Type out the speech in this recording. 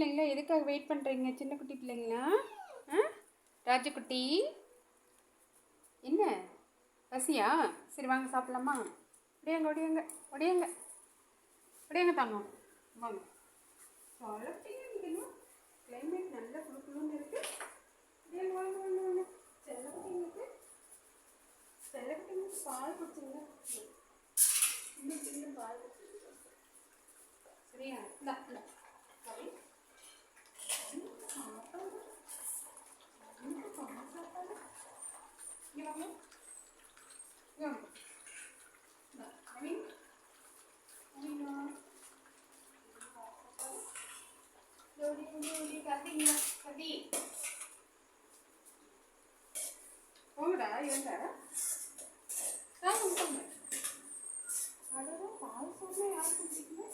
பிள்ளைங்களா எதுக்காக வெயிட் பண்ணுறீங்க சின்ன குட்டி பிள்ளைங்களா? ஆ? ராஜகுட்டி? என்ன? பசியா? சரி வாங்க சாப்பிட்லாமா? ஒடியாங்க ஒடியாங்க ஒடியாங்க. ஒடியாங்க தாங்க. வாங்க. கிளைமேட் நல்லா குளு குளுன்னு இருக்கு. ஒடியாங்க வாங்க வாங்க வாங்க. செல்லக்குட்டிங்களுக்கு செல்லக்குட்டிங்களுக்கு பால் குடிச்சிங்கன்னா 하면 그냥 아니 아니면 요리 요리가 생각하기 뭐라 연달아 나는 정말 바로 마음속에 아픈 지금